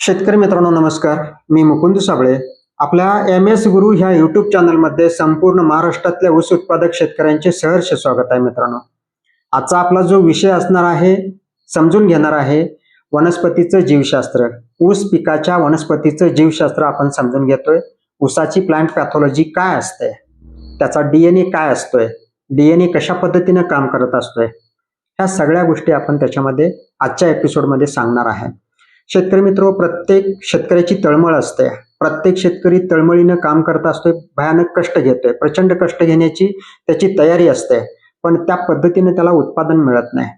शेतकरी मित्रांनो नमस्कार. मी मुकुंद साबळे. आपल्या एम एस गुरु ह्या युट्यूब चॅनलमध्ये संपूर्ण महाराष्ट्रातल्या ऊस उत्पादक शेतकऱ्यांचे सहर्ष स्वागत आहे मित्रांनो. आजचा आपला जो विषय असणार आहे समजून घेणार आहे वनस्पतीचं जीवशास्त्र. ऊस पिकाच्या वनस्पतीचं जीवशास्त्र आपण समजून घेतोय. ऊसाची प्लांट पॅथॉलॉजी काय असते? त्याचा डीएनए काय असतोय? डीएनए कशा पद्धतीनं काम करत असतोय? ह्या सगळ्या गोष्टी आपण त्याच्यामध्ये आजच्या एपिसोडमध्ये सांगणार आहे. शेतकरी मित्र प्रत्येक शेतकऱ्याची तळमळ असते. प्रत्येक शेतकरी तळमळीनं काम करत असतोय भयानक कष्ट घेतोय. प्रचंड कष्ट घेण्याची त्याची तयारी असते. पण त्या पद्धतीने त्याला उत्पादन मिळत नाही.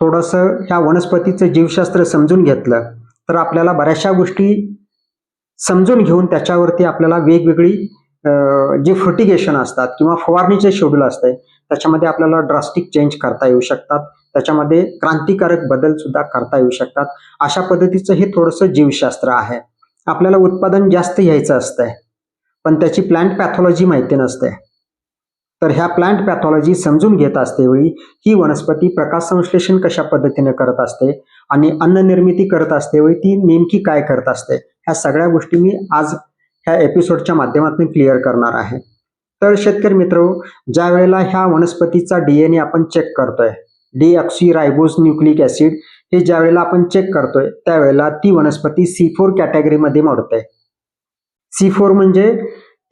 थोडंसं ह्या वनस्पतीचं जीवशास्त्र समजून घेतलं तर आपल्याला बऱ्याचशा गोष्टी समजून घेऊन त्याच्यावरती आपल्याला वेगवेगळी जे फर्टिगेशन असतात किंवा फवारणीचे शेड्यूल असते त्याच्यामध्ये आपल्याला ड्रास्टिक चेंज करता येऊ शकतात. त्याच्यामध्ये क्रांतिकारक बदल सुद्धा करता येऊ शकतात. अशा पद्धतीचं हे थोडंसं जीवशास्त्र आहे. आपल्याला उत्पादन जास्त घ्यायचं असतंय. पण त्याची प्लांट पॅथॉलॉजी माहिती नसते. तर ह्या प्लांट पॅथॉलॉजी समजून घेत असते वेळी ही वनस्पती प्रकाश संश्लेषण कशा पद्धतीने करत असते आणि अन्न निर्मिती करत असते वेळी ती नेमकी काय करत असते ह्या सगळ्या गोष्टी मी आज ह्या एपिसोडच्या माध्यमातून क्लिअर करणार आहे. तर शेतकरी मित्र ज्या वेळेला ह्या वनस्पतीचा डीएनए आपण चेक करतोय डीऑक्सी रायबोस न्यूक्लिक ऍसिड हे ज्या वेळेला आपण चेक करतोय त्यावेळेला ती वनस्पती सी फोर कॅटेगरीमध्ये मोडते. सी फोर म्हणजे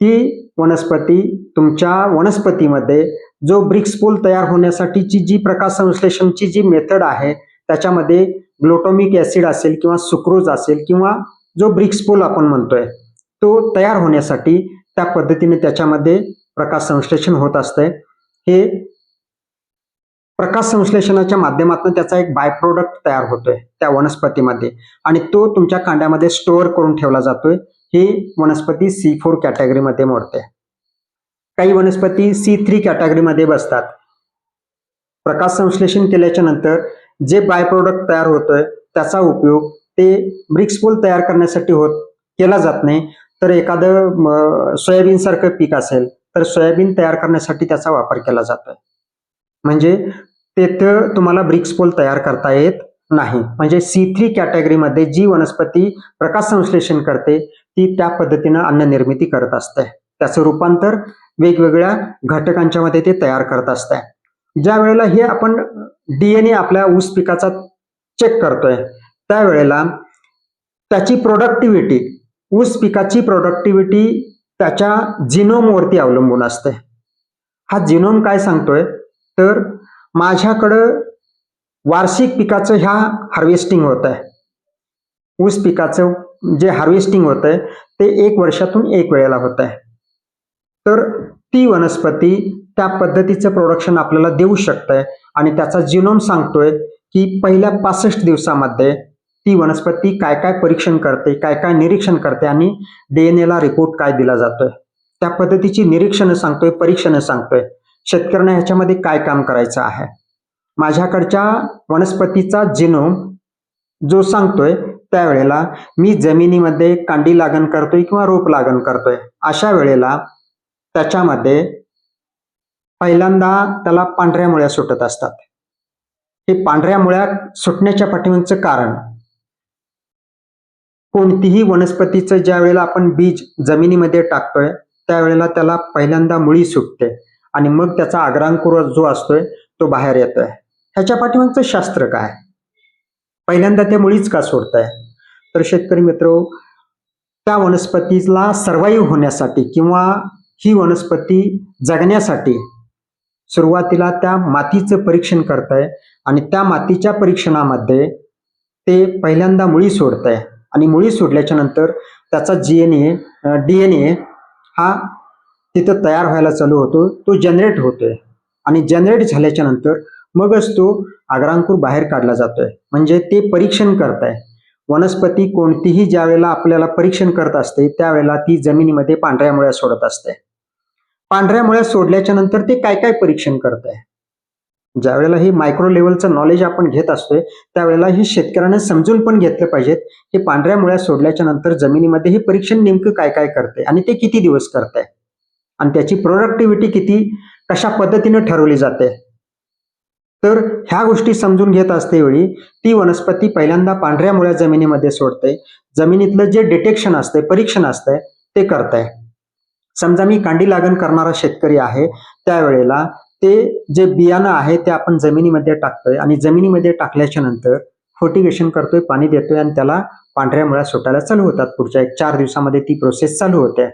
ती वनस्पती तुमच्या वनस्पतीमध्ये जो ब्रिक्स पोल तयार होण्यासाठीची जी प्रकाश संश्लेषणची जी मेथड आहे त्याच्यामध्ये ग्लोटोमिक ऍसिड असेल किंवा सुक्रोज असेल किंवा जो ब्रिक्स पोल आपण म्हणतोय तो तयार होण्यासाठी त्या पद्धतीने त्याच्यामध्ये प्रकाश संश्लेषण होत असतंय. हे प्रकाश संश्लेषणाच्या माध्यमातून त्याचा एक बाय प्रोडक्ट तयार होतोय त्या वनस्पतीमध्ये. आणि तो तुमच्या कांड्यामध्ये स्टोअर करून ठेवला जातोय. ही वनस्पती सी फोर कॅटेगरीमध्ये मोडते. काही वनस्पती सी थ्री कॅटेगरीमध्ये बसतात. प्रकाश संश्लेषण केल्याच्यानंतर जे बाय प्रोडक्ट तयार होतोय त्याचा उपयोग ते ब्रिक्स पूल तयार करण्यासाठी होत केला जात नाही. तर एखादं सोयाबीन सारखं पीक असेल तर सोयाबीन तयार करण्यासाठी त्याचा वापर केला जातोय. म्हणजे तेथं तुम्हाला ब्रिक्स पोल तयार करता येत नाही. म्हणजे सी थ्री कॅटेगरीमध्ये जी वनस्पती प्रकाश संश्लेषण करते ती त्या पद्धतीनं अन्न निर्मिती करत असते. त्याचं रूपांतर वेगवेगळ्या घटकांच्या मध्ये ते तयार करत असते. ज्या वेळेला हे आपण डीएनए आपल्या ऊस पिकाचा चेक करतोय त्यावेळेला त्याची प्रोडक्टिव्हिटी ऊस पिकाची प्रोडक्टिव्हिटी त्याच्या जिनोमवरती अवलंबून असते. हा जिनोम काय सांगतोय? तर माझ्याकडं वार्षिक पिकाचं ह्या हार्वेस्टिंग होत आहे ऊस पिकाचं जे हार्वेस्टिंग होत आहे ते एक वर्षातून एक वेळेला होत आहे तर ती वनस्पती त्या पद्धतीचं प्रोडक्शन आपल्याला देऊ शकतंय आणि त्याचा जिनोम सांगतोय की पहिल्या पासष्ट दिवसामध्ये ती वनस्पती काय काय परीक्षण करते काय काय निरीक्षण करते आणि डीएनएला रिपोर्ट काय दिला जातोय. त्या पद्धतीची निरीक्षणं सांगतोय परीक्षणं सांगतोय. शेतकऱ्यांना ह्याच्यामध्ये काय काम करायचं आहे? माझ्याकडच्या वनस्पतीचा जिनोम जो सांगतोय त्यावेळेला मी जमिनीमध्ये कांडी लागण करतोय किंवा रोप लागण करतोय अशा वेळेला त्याच्यामध्ये पहिल्यांदा त्याला पांढऱ्या मुळ्या सुटत असतात. हे पांढऱ्या मुळ्या सुटण्याच्या पाठीमागचं कारण कोणतीही वनस्पतीचं ज्या वेळेला आपण बीज जमिनीमध्ये टाकतोय त्यावेळेला त्याला पहिल्यांदा मुळी सुटते. आणि मग त्याचा आग्रांकुर जो असतोय तो बाहेर येतोय. ह्याच्या पाठीमागचं शास्त्र काय? पहिल्यांदा ते मुळीच का सोडताय? तर शेतकरी मित्र त्या वनस्पतीला सर्वाईव्ह होण्यासाठी किंवा ही वनस्पती जगण्यासाठी सुरुवातीला त्या मातीचं परीक्षण करताय आणि त्या मातीच्या परीक्षणामध्ये ते पहिल्यांदा मुळी सोडताय. आणि मुळी सोडल्याच्या नंतर त्याचा G N A D N A हा तिथं तयार व्हायला चालू होतो. तो जनरेट होतोय. आणि जनरेट झाल्याच्यानंतर मगच तो आग्रांकूर बाहेर काढला जातोय. म्हणजे ते परीक्षण करताय. वनस्पती कोणतीही ज्या वेळेला आपल्याला परीक्षण करत असते त्यावेळेला ती जमिनीमध्ये पांढऱ्या मुळ्या सोडत असते. पांढऱ्या मुळ्या सोडल्याच्या नंतर ते काय काय परीक्षण करत आहे ज्या वेळेला हे मायक्रो लेवलचं नॉलेज आपण घेत असतोय त्यावेळेला हे शेतकऱ्यांना समजून पण घेतलं पाहिजेत. हे पांढऱ्या मुळ्या सोडल्याच्या नंतर जमिनीमध्ये हे परीक्षण नेमकं काय काय करते आणि ते किती दिवस करताय? आणि त्याची प्रोडक्टिव्हिटी किती कशा पद्धतीने ठरवली जाते? तर ह्या गोष्टी समजून घेत असतेवेळी ती वनस्पती पहिल्यांदा पांढऱ्या मुळ्या जमिनीमध्ये सोडते. जमिनीतलं जे डिटेक्शन असते परीक्षण असतंय ते करताय. समजा मी कांडी लागण करणारा शेतकरी आहे त्यावेळेला ते जे बियाणं आहे ते आपण जमिनीमध्ये टाकतोय आणि जमिनीमध्ये टाकल्याच्या नंतर फोर्टिगेशन करतोय पाणी देतोय आणि त्याला पांढऱ्या मुळ्या सुटायला चालू होतात. पुढच्या एक चार दिवसामध्ये ती प्रोसेस चालू होते.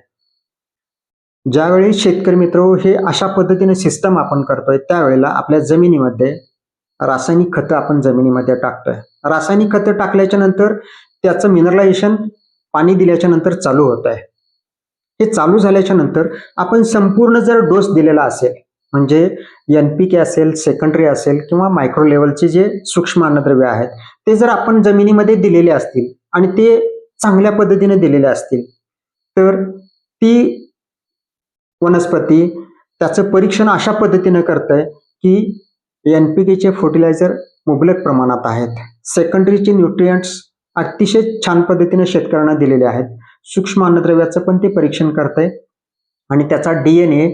ज्यावेळी शेतकरी मित्र हे अशा पद्धतीने सिस्टम आपण करतोय त्यावेळेला आपल्या जमिनीमध्ये रासायनिक खतं आपण जमिनीमध्ये टाकतोय. रासायनिक खतं टाकल्याच्या नंतर त्याचं मिनरलायझेशन पाणी दिल्याच्या नंतर चालू होत आहे हे चालू झाल्याच्यानंतर आपण संपूर्ण जर डोस दिलेला असेल म्हणजे एन पी के असेल सेकंडरी असेल किंवा मायक्रो लेवलचे जे सूक्ष्म अन्नद्रव्य आहेत ते जर आपण जमिनीमध्ये दिलेले असतील आणि ते चांगल्या पद्धतीने दिलेले असतील तर ती वनस्पती त्याचं परीक्षण अशा पद्धतीनं करतंय की एन पी केचे फर्टिलायझर मुबलक प्रमाणात आहेत. सेकंडरीचे न्यूट्रियंट्स अतिशय छान पद्धतीने शेतकऱ्यांना दिलेले आहेत. सूक्ष्म अन्नद्रव्याचं पण ते परीक्षण करतंय आणि त्याचा डी एन ए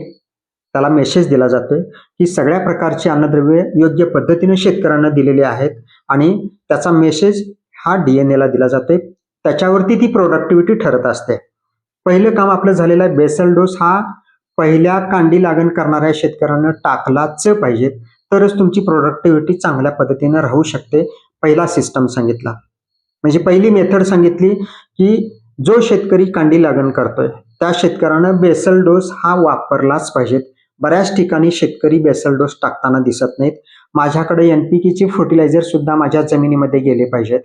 त्याला मेसेज दिला जातोय की सगळ्या प्रकारची अन्नद्रव्ये योग्य पद्धतीने शेतकऱ्यांना दिलेली आहेत आणि त्याचा मेसेज हा डी एन एला दिला जातोय. त्याच्यावरती ती प्रोडक्टिव्हिटी ठरत असते. पहिलं काम आपलं झालेलं आहे बेसल डोस हा पहिल्या कांडी लागण करणाऱ्या शेतकऱ्यांना टाकलाच पाहिजेत तरच तुमची प्रोडक्टिव्हिटी चांगल्या पद्धतीने राहू शकते पहिला सिस्टम सांगितला. म्हणजे पहिली मेथड सांगितली की जो शेतकरी कांडी लागण करतोय त्या शेतकऱ्यानं बेसल डोस हा वापरलाच पाहिजेत बऱ्याच ठिकाणी शेतकरी बेसल डोस टाकताना दिसत नाहीत. माझ्याकडे एन पी फर्टिलायझर सुद्धा माझ्या जमिनीमध्ये गेले पाहिजेत.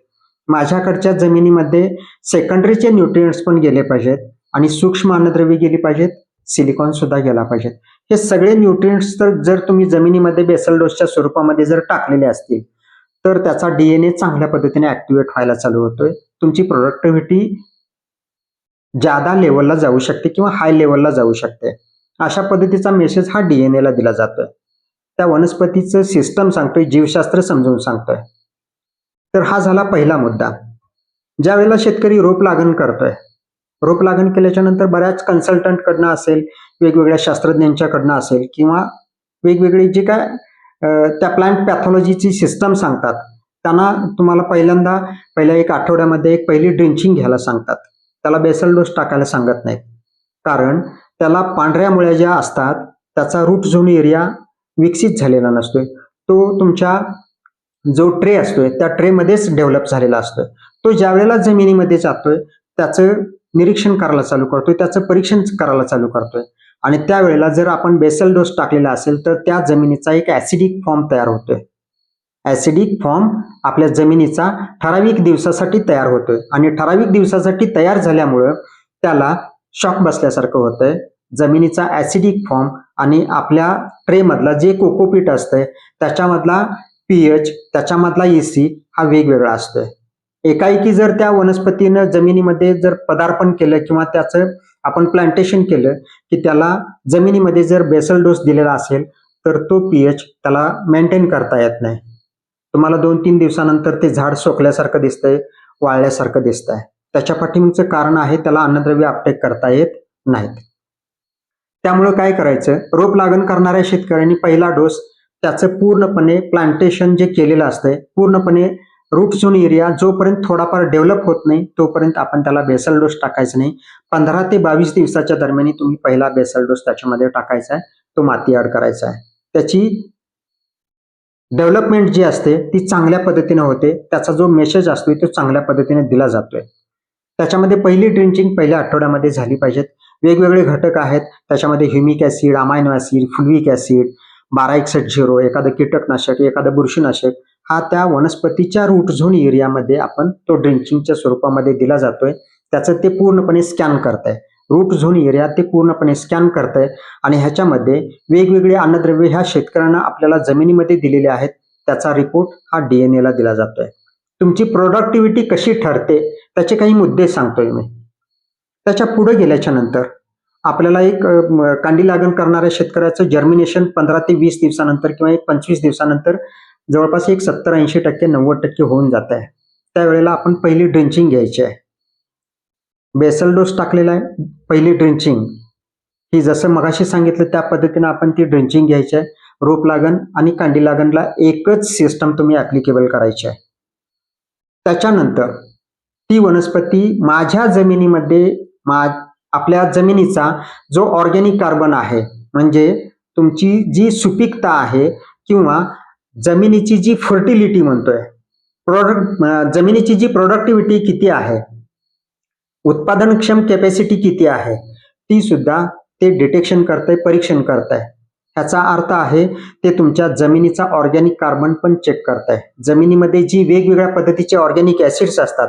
माझ्याकडच्या जमिनीमध्ये सेकंडरीचे न्यूट्रियंट्स पण गेले पाहिजेत. आणि सूक्ष्म अन्नद्रव्ये गेली पाहिजेत. सिलिकॉन सुद्धा गेला पाहिजेत हे सगळे न्यूट्रियंट्स तर जर तुम्ही जमिनीमध्ये बेसल डोसच्या स्वरूपामध्ये जर टाकलेले असतील तर त्याचा डीएनए चांगल्या पद्धतीने ऍक्टिव्हेट व्हायला चालू होतोय. तुमची प्रोडक्टिव्हिटी जादा लेवलला जाऊ शकते किंवा हाय लेवलला जाऊ शकते. अशा पद्धतीचा मेसेज हा डीएनएला दिला जातोय. त्या वनस्पतीचं सिस्टम सांगतोय जीवशास्त्र समजून सांगतोय. तर हा झाला पहिला मुद्दा. ज्या वेळेला शेतकरी रोप लागण करतोय रोप लागण केल्याच्यानंतर बऱ्याच कन्सल्टंटकडनं असेल वेगवेगळ्या शास्त्रज्ञांच्याकडनं असेल किंवा वेगवेगळी जी काय त्या प्लांट पॅथॉलॉजीची सिस्टम सांगतात. त्यांना तुम्हाला पहिल्यांदा पहिल्या एक आठवड्यामध्ये एक पहिली ड्रिंचिंग घ्यायला सांगतात. त्याला बेसल डोस टाकायला सांगत नाहीत. कारण त्याला पांढऱ्या मुळ्या ज्या असतात त्याचा रूट झोन एरिया विकसित झालेला नसतोय. तो तुमच्या जो ट्रे असतोय त्या ट्रेमध्येच डेव्हलप झालेला असतोय. तो ज्या वेळेला जमिनीमध्ये जातोय त्याचं निरीक्षण करायला चालू करतोय त्याचं परीक्षण करायला चालू करतोय. आणि त्यावेळेला जर आपण बेसल डोस टाकलेला असेल तर त्या जमिनीचा एक ऍसिडिक फॉर्म तयार होतोय. ऍसिडिक फॉर्म आपल्या जमिनीचा ठराविक दिवसासाठी तयार होतोय. आणि ठराविक दिवसासाठी तयार झाल्यामुळं त्याला शॉक बसल्यासारखं होतंय. जमिनीचा ऍसिडिक फॉर्म आणि आपल्या ट्रेमधला जे कोकोपीट असतंय त्याच्यामधला पीएच त्याच्यामधला एसी हा वेगवेगळा असतोय. एकाएकी जर त्या वनस्पतीनं जमिनीमध्ये जर पदार्पण केलं किंवा त्याचं आपण प्लांटेशन केलं की त्याला जमिनीमध्ये जर बेसल डोस दिलेला असेल तर तो पीएच त्याला मेंटेन करता येत नाही. तुम्हाला दोन तीन दिवसानंतर ते झाड सोकल्यासारखं दिसतंय वाळल्यासारखं दिसतंय. त्याच्या पाठिंबचं कारण आहे त्याला अन्नद्रव्य अपटेक करता येत नाहीत. त्यामुळं काय करायचं? रोप लागण करणाऱ्या शेतकऱ्यांनी पहिला डोस त्याचं पूर्णपणे प्लांटेशन जे केलेलं असतंय पूर्णपणे रूट झोन एरिया जोपर्यंत थोडाफार डेव्हलप होत नाही तोपर्यंत आपण त्याला बेसल डोस टाकायचा नाही. पंधरा ते बावीस दिवसाच्या दरम्यान तुम्ही पहिला बेसल डोस त्याच्यामध्ये टाकायचा आहे. तो माती ॲड करायचा आहे. त्याची डेव्हलपमेंट जी असते ती चांगल्या पद्धतीने होते. त्याचा जो मेसेज असतो तो चांगल्या पद्धतीने दिला जातोय. त्याच्यामध्ये पहिली ड्रिंचिंग पहिल्या आठवड्यामध्ये झाली पाहिजेत. वेगवेगळे घटक आहेत. त्याच्यामध्ये humic acid amino acid fulvic acid बारा एकसठ झिरो एखादं कीटकनाशक एखादं बुरशीनाशक हा त्या वनस्पतीच्या रूट झोन एरियामध्ये आपण तो ड्रिंचिंगच्या स्वरूपामध्ये दिला जातोय. त्याचं ते पूर्णपणे स्कॅन करताय. रूट झोन एरिया ते पूर्णपणे स्कॅन करताय आणि ह्याच्यामध्ये वेगवेगळे अन्नद्रव्य ह्या शेतकऱ्यांना आपल्याला जमिनीमध्ये दिलेले आहेत. त्याचा रिपोर्ट हा डी एन एला दिला जातोय. तुमची प्रोडक्टिव्हिटी कशी ठरते त्याचे काही मुद्दे सांगतोय मी. त्याच्या पुढे गेल्याच्यानंतर आपल्याला एक कांडी लागण करणाऱ्या शेतकऱ्याचं जर्मिनेशन पंधरा ते वीस दिवसानंतर किंवा एक पंचवीस दिवसानंतर जवळपास एक सत्तर ऐंशी टक्के नव्वद टक्के होऊन जात आहे. त्यावेळेला आपण पहिली ड्रिंचिंग घ्यायची आहे. बेसल डोस टाकलेला आहे. पहिली ड्रिंचिंग ही जसं मगाशी सांगितलं त्या पद्धतीनं आपण ती ड्रिंचिंग घ्यायची आहे. रोप लागण आणि कांडी लागणला एकच सिस्टम तुम्ही ऍप्लिकेबल करायची आहे. त्याच्यानंतर ती वनस्पती माझ्या जमिनीमध्ये मा आपल्या जमिनीचा जो ऑर्गॅनिक कार्बन आहे म्हणजे तुमची जी सुपीकता आहे किंवा जमिनीची जी फर्टिलिटी म्हणतोय प्रोडक्ट जमिनीची जी प्रोडक्टिव्हिटी किती आहे उत्पादनक्षम कॅपॅसिटी किती आहे ती सुद्धा ते डिटेक्शन करतंय परीक्षण करताय. ह्याचा अर्थ आहे ते तुमच्या जमिनीचा ऑर्गॅनिक कार्बन पण चेक करताय. जमिनीमध्ये जी वेगवेगळ्या पद्धतीचे ऑर्गॅनिक ऍसिड्स असतात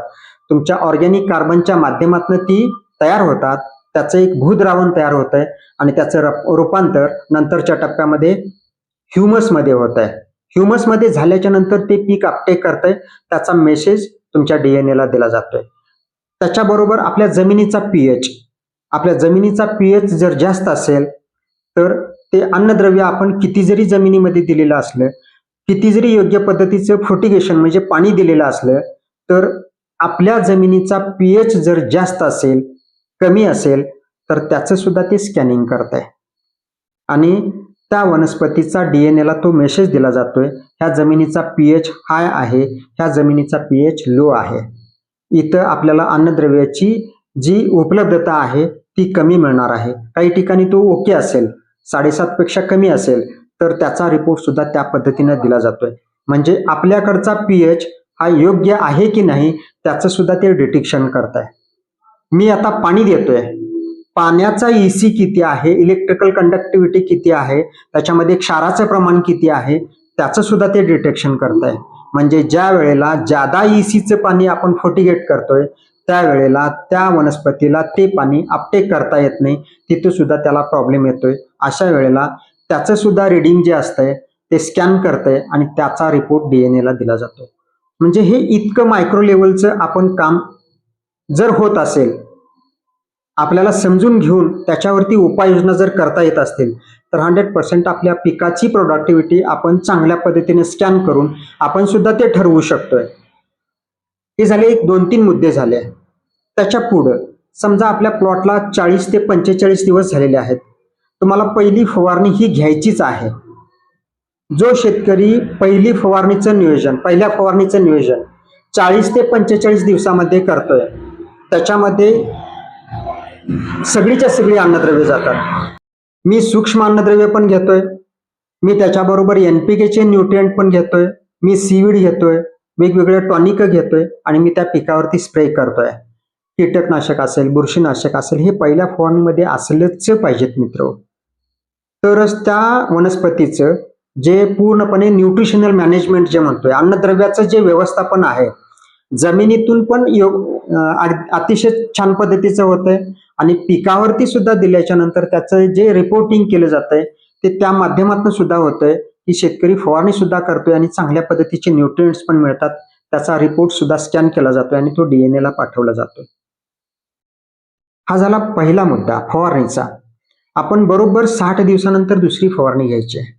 तुमच्या ऑर्गॅनिक कार्बनच्या माध्यमातून ती तयार होतात त्याचं एक भूद्रावण तयार होत आहे आणि त्याचं रप- रूपांतर नंतरच्या टप्प्यामध्ये ह्युमसमध्ये होत आहे ह्युमसमध्ये झाल्याच्यानंतर ते पीक अपटेक करतंय त्याचा मेसेज तुमच्या डीएनएला दिला जातोय. त्याच्याबरोबर आपल्या जमिनीचा पीएच आपल्या जमिनीचा पीएच जर जास्त असेल तर ते अन्नद्रव्य आपण किती जरी जमिनीमध्ये दिलेलं असलं किती जरी योग्य पद्धतीचं फ्रुटिगेशन म्हणजे पाणी दिलेलं असलं तर आपल्या जमिनीचा पीएच जर जास्त असेल कमी असेल तर त्याचं सुद्धा ते स्कॅनिंग करत आहे आणि त्या वनस्पतीचा डी एन एला तो मेसेज दिला जातोय ह्या जमिनीचा पी एच हाय आहे ह्या जमिनीचा पी एच लो आहे. इथं आपल्याला अन्नद्रव्याची जी उपलब्धता आहे ती कमी मिळणार आहे. काही ठिकाणी तो ओके असेल साडेसात पेक्षा कमी असेल तर त्याचा रिपोर्ट सुद्धा त्या पद्धतीनं दिला जातोय. म्हणजे आपल्याकडचा पीएच हा योग्य आहे की नाही त्याचं सुद्धा ते डिटेक्शन करत आहे मी आता पाणी देतोय. पाण्याचा ईसी किती आहे? इलेक्ट्रिकल कंडक्टिव्हिटी किती आहे? त्याच्यामध्ये क्षाराचं प्रमाण किती आहे? त्याचं सुद्धा ते डिटेक्शन करत आहे म्हणजे ज्या वेळेला जादा ईसीचं पाणी आपण फोटिगेट करतोय त्यावेळेला त्या वनस्पतीला ते पाणी अपटेक करता येत नाही. तिथं सुद्धा त्याला प्रॉब्लेम येतोय. अशा वेळेला त्याचं सुद्धा रिडिंग जे असतंय ते स्कॅन करतंय आणि त्याचा रिपोर्ट डीएनएला दिला जातो. म्हणजे हे इतकं मायक्रो लेवलचं आपण काम जर होत असेल आपल्याला समजून घेऊन त्याच्यावरती उपाययोजना जर करता येत असतील तर हंड्रेड पर्सेंट आपल्या पिकाची प्रोडक्टिव्हिटी आपण चांगल्या पद्धतीने स्कॅन करून आपण सुद्धा ते ठरवू शकतोय. हे झाले एक दोन तीन मुद्दे झाले. त्याच्या पुढं समजा आपल्या प्लॉटला चाळीस ते पंचेचाळीस दिवस झालेले आहेत. तुम्हाला पहिली फवारणी ही घ्यायचीच आहे. जो शेतकरी पहिली फवारणीचं नियोजन पहिल्या फवारणीचं नियोजन चाळीस ते पंचेचाळीस दिवसामध्ये करतोय त्याच्यामध्ये सगळीच्या सगळी अन्नद्रव्ये जातात. मी सूक्ष्म अन्नद्रव्य पण घेतोय. मी त्याच्याबरोबर एनपीकेचे न्यूट्रिएंट पण घेतोय. मी सीवीड घेतोय. वेगवेगळे टॉनिक घेतोय आणि मी त्या पिकावरती स्प्रे करतोय. कीटकनाशक असेल बुरशीनाशक असेल हे पहिल्या फवारणीमध्ये असलंच पाहिजेत मित्र. तरच त्या वनस्पतीचं जे पूर्णपणे न्यूट्रिशनल मॅनेजमेंट जे म्हणतोय अन्नद्रव्याचं जे व्यवस्थापन आहे जमिनीतून पण योग अतिशय छान पद्धतीचं होतंय. आणि पिकावरती सुद्धा दिल्याच्या नंतर त्याचं जे रिपोर्टिंग केलं जातंय ते त्या माध्यमातून सुद्धा होतंय. की शेतकरी फवारणी सुद्धा करतोय आणि चांगल्या पद्धतीचे न्यूट्रिएंट्स पण मिळतात. त्याचा रिपोर्ट सुद्धा स्कॅन केला जातोय आणि तो डीएनए ला पाठवला जातोय. हा झाला पहिला मुद्दा फवारणीचा. आपण बरोबर साठ दिवसानंतर दुसरी फवारणी घ्यायची आहे.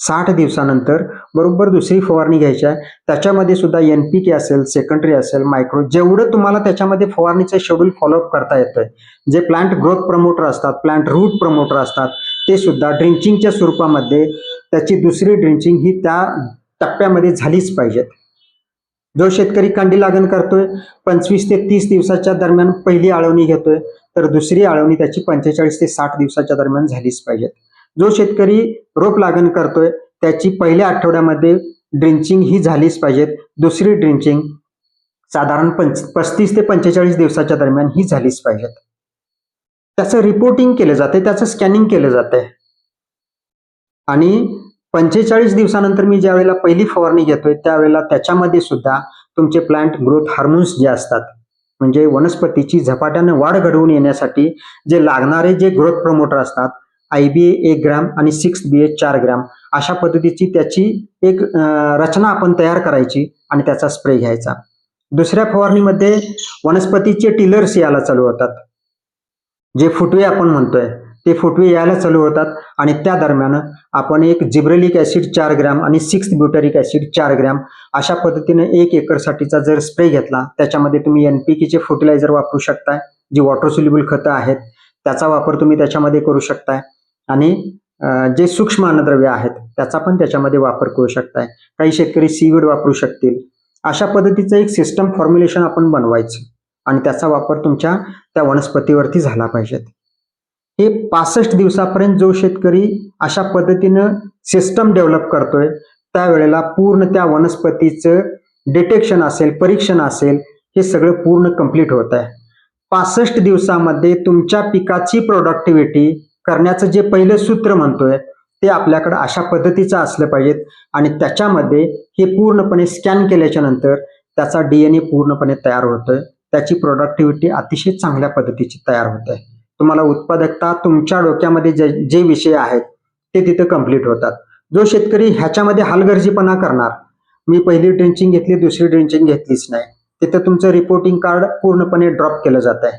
साठ दिवसानंतर बरोबर दुसरी फवारणी घ्यायची आहे. त्याच्यामध्ये सुद्धा एन पी के असेल सेकंडरी असेल मायक्रो जेवढं तुम्हाला त्याच्यामध्ये फवारणीचं शेड्यूल फॉलोअप करता येतं जे प्लांट ग्रोथ प्रमोटर असतात प्लांट रूट प्रमोटर असतात ते सुद्धा ड्रिंचिंगच्या स्वरूपामध्ये त्याची दुसरी ड्रिंचिंग ही त्या टप्प्यामध्ये झालीच पाहिजेत. जो शेतकरी कांडी लागण करतोय पंचवीस ते तीस दिवसाच्या दरम्यान पहिली आळवणी घेतोय तर दुसरी आळवणी त्याची पंचेचाळीस ते साठ दिवसाच्या दरम्यान झालीच पाहिजेत. जो शेतकरी रोप लागण करतोय त्याची पहिल्या आठवड्यामध्ये ड्रिंचिंग ही झालीच पाहिजेत दुसरी ड्रिंचिंग साधारण पंच पस्तीस ते पंचेचाळीस दिवसाच्या दरम्यान ही झालीच पाहिजेत त्याचं रिपोर्टिंग केलं जाते त्याचं स्कॅनिंग केलं जाते आणि पंचेचाळीस दिवसानंतर मी ज्या वेळेला पहिली फवारणी घेतोय त्यावेळेला त्याच्यामध्ये सुद्धा तुमचे प्लांट ग्रोथ हार्मोन्स जे असतात म्हणजे वनस्पतीची झपाट्यानं वाढ घडवून येण्यासाठी जे लागणारे जे ग्रोथ प्रमोटर असतात आय बी ए एक ग्रॅम आणि सिक्स बी ए चार ग्रॅम अशा पद्धतीची त्याची एक रचना आपण तयार करायची आणि त्याचा स्प्रे घ्यायचा. दुसऱ्या फवारणीमध्ये वनस्पतीचे टिलर्स यायला चालू होतात. जे फुटवे आपण म्हणतोय ते फुटवे यायला चालू होतात आणि त्या दरम्यान आपण एक जिब्रेलिक ऍसिड चार ग्रॅम आणि सिक्स ब्युटरिक ऍसिड चार ग्रॅम अशा पद्धतीने एक एकरसाठीचा जर स्प्रे घेतला त्याच्यामध्ये तुम्ही एनपीकेचे फर्टिलायझर वापरू शकताय जी वॉटर सोल्युबल खतं आहेत त्याचा वापर तुम्ही त्याच्यामध्ये करू शकताय. आणि जे सूक्ष्म अन्नद्रव्य आहेत त्याचा पण त्याच्यामध्ये वापर करू शकताय. काही शेतकरी सीवीड वापरू शकतील. अशा पद्धतीचं एक सिस्टम फॉर्म्युलेशन आपण बनवायचं आणि त्याचा वापर तुमच्या त्या वनस्पतीवरती झाला पाहिजेत. हे पासष्ट दिवसापर्यंत जो शेतकरी अशा पद्धतीनं सिस्टम डेव्हलप करतोय त्यावेळेला पूर्ण त्या वनस्पतीचं डिटेक्शन असेल परीक्षण असेल हे सगळं पूर्ण कंप्लीट होत आहे पासष्ट दिवसामध्ये तुमच्या पिकाची प्रोडक्टिव्हिटी करण्याचं जे पहिलं सूत्र म्हणतोय ते आपल्याकडं अशा पद्धतीचं असलं पाहिजेत. आणि त्याच्यामध्ये हे पूर्णपणे स्कॅन केल्याच्यानंतर त्याचा डीएनए पूर्णपणे तयार होतोय. त्याची प्रोडक्टिव्हिटी अतिशय चांगल्या पद्धतीची तयार होत आहे तुम्हाला उत्पादकता तुमच्या डोक्यामध्ये जे जे विषय आहेत ते तिथं कंप्लीट होतात. जो शेतकरी ह्याच्यामध्ये हलगर्जीपणा करणार मी पहिली ड्रिंचिंग घेतली दुसरी ड्रिंचिंग घेतलीच नाही. तिथं तुमचं रिपोर्टिंग कार्ड पूर्णपणे ड्रॉप केलं जात आहे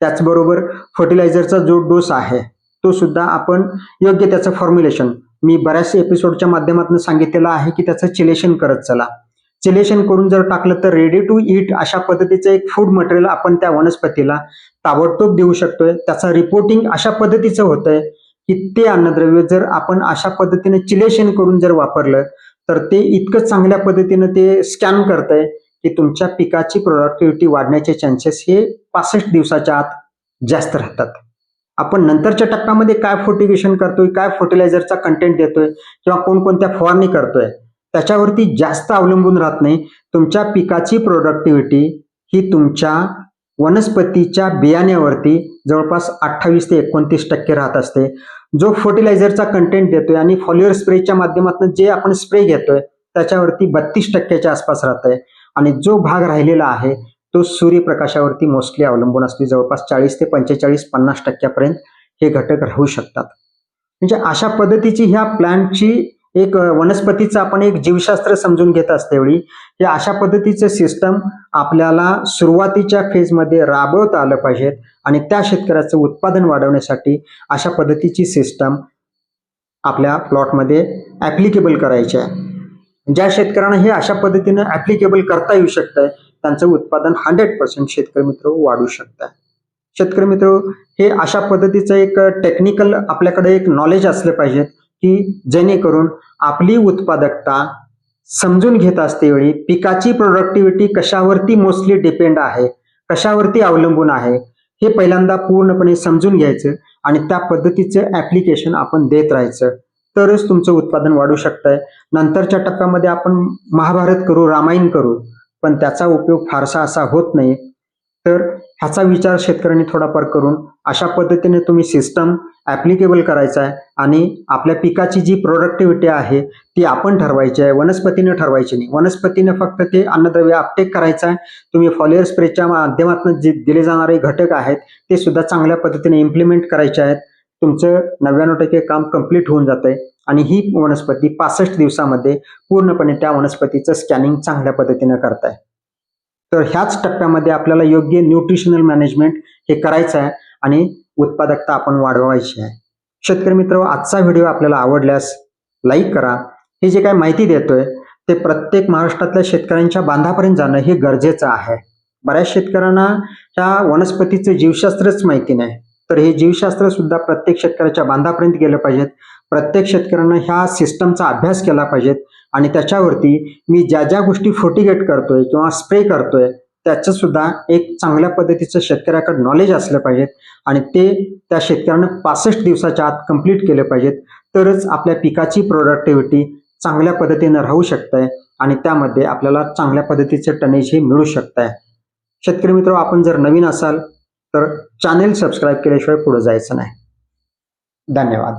त्याचबरोबर फर्टिलायझरचा जो डोस आहे तो सुद्धा आपण योग्य त्याचं फॉर्म्युलेशन मी बऱ्याच एपिसोडच्या माध्यमातून सांगितलेलं आहे की त्याचं चिलेशन करत चला. चिलेशन करून जर टाकलं तर रेडी टू ईट अशा पद्धतीचं एक फूड मटेरियल आपण त्या वनस्पतीला ताबडतोब देऊ शकतोय. त्याचं रिपोर्टिंग अशा पद्धतीचं होतंय की ते अन्नद्रव्य जर आपण अशा पद्धतीने चिलेशन करून जर वापरलं तर ते इतकं चांगल्या पद्धतीनं ते स्कॅन करतंय की तुमच्या पिकाची प्रोडक्टिव्हिटी वाढण्याचे चान्सेस हे पासष्ट दिवसाच्या आत जास्त राहतात. आपण नंतरच्या टप्प्यामध्ये काय फोर्टिगेशन करतोय काय फर्टिलायझरचा कंटेंट देतोय किंवा कोणकोणत्या फवारणी करतोय त्याच्यावरती जास्त अवलंबून राहत नाही. तुमच्या पिकाची प्रोडक्टिव्हिटी ही तुमच्या वनस्पतीच्या बियाण्यावरती जवळपास अठ्ठावीस ते एकोणतीस टक्के राहत असते. जो फर्टिलायझरचा कंटेंट देतोय आणि फॉलिओर स्प्रेच्या माध्यमातून जे आपण स्प्रे घेतोय त्याच्यावरती बत्तीस टक्क्याच्या आसपास राहत आहे आणि जो भाग राहिलेला आहे तो सूर्यप्रकाशावरती मोस्टली अवलंबून असते. जवळपास चाळीस ते पंचेचाळीस पन्नास टक्क्यापर्यंत हे घटक राहू शकतात. म्हणजे अशा पद्धतीची ह्या प्लांटची एक वनस्पतीचं आपण एक जीवशास्त्र समजून घेत असतेवेळी हे अशा पद्धतीचं सिस्टम आपल्याला सुरुवातीच्या फेजमध्ये राबवता आलं पाहिजेत आणि त्या शेतकऱ्याचं उत्पादन वाढवण्यासाठी अशा पद्धतीची सिस्टम आपल्या प्लॉटमध्ये ॲप्लिकेबल करायची आहे. ज्या शेतकऱ्यांना हे अशा पद्धतीनं ऍप्लिकेबल करता येऊ शकतंय त्यांचं उत्पादन हंड्रेड पर्सेंट शेतकरी मित्र वाढू शकतं शेतकरी मित्र हे अशा पद्धतीचं एक टेक्निकल आपल्याकडे एक नॉलेज असलं पाहिजे की जेणेकरून आपली उत्पादकता समजून घेत असतेवेळी पिकाची प्रोडक्टिव्हिटी कशावरती मोस्टली डिपेंड आहे कशावरती अवलंबून आहे हे पहिल्यांदा पूर्णपणे समजून घ्यायचं आणि त्या पद्धतीचं ऍप्लिकेशन आपण देत राहायचं. तरच तुमचं उत्पादन वाढू शकतंय. नंतरच्या टप्प्यामध्ये आपण महाभारत करू रामायण करू पण त्याचा उपयोग फारसा असा होत नाही. तर ह्याचा विचार शेतकऱ्यांनी थोडाफार करून अशा पद्धतीने तुम्ही सिस्टम ॲप्लिकेबल करायचा आहे आणि आपल्या पिकाची जी प्रोडक्टिव्हिटी आहे ती आपण ठरवायची आहे. वनस्पतीने ठरवायची नाही. वनस्पतीने फक्त ते अन्नद्रव्य अपटेक करायचं आहे. तुम्ही फॉलिअर स्प्रेच्या माध्यमातून जे दिले जाणारे घटक आहेत ते सुद्धा चांगल्या पद्धतीने इम्प्लिमेंट करायचे आहेत. तुमचं नव्याण्णव टक्के काम कंप्लीट होऊन जातंय. आणि ही वनस्पती पासष्ट दिवसामध्ये पूर्णपणे त्या वनस्पतीचं स्कॅनिंग चांगल्या पद्धतीनं करताय. तर ह्याच टप्प्यामध्ये आपल्याला योग्य न्यूट्रिशनल मॅनेजमेंट हे करायचं आहे आणि उत्पादकता आपण वाढवायची आहे. शेतकरी मित्र आजचा व्हिडिओ आपल्याला आवडल्यास लाईक करा. हे जे काय माहिती देतोय ते प्रत्येक महाराष्ट्रातल्या शेतकऱ्यांच्या बांधापर्यंत जाणं हे गरजेचं आहे. बऱ्याच शेतकऱ्यांना ह्या वनस्पतीचं जीवशास्त्रच माहिती नाही. तर हे जीवशास्त्र सुद्धा प्रत्येक शेतकऱ्याच्या बांधापर्यंत गेलं पाहिजेत. प्रत्येक शेतकऱ्यांना ह्या सिस्टमचा अभ्यास केला पाहिजेत. आणि त्याच्यावरती मी ज्या ज्या गोष्टी फोर्टिगेट करतोय किंवा स्प्रे करतोय त्याचं सुद्धा एक चांगल्या पद्धतीचं शेतकऱ्याकडे नॉलेज असलं पाहिजेत. आणि ते त्या शेतकऱ्यानं पासष्ट दिवसाच्या आत कंप्लीट केले पाहिजेत. तरच आपल्या पिकाची प्रोडक्टिव्हिटी चांगल्या पद्धतीनं राहू शकतंय आणि त्यामध्ये आपल्याला चांगल्या पद्धतीचे टनेज हे मिळू शकतंय. शेतकरी मित्र आपण जर नवीन असाल तर चॅनेल सबस्क्राईब केल्याशिवाय पुढे जायचं नाही. धन्यवाद.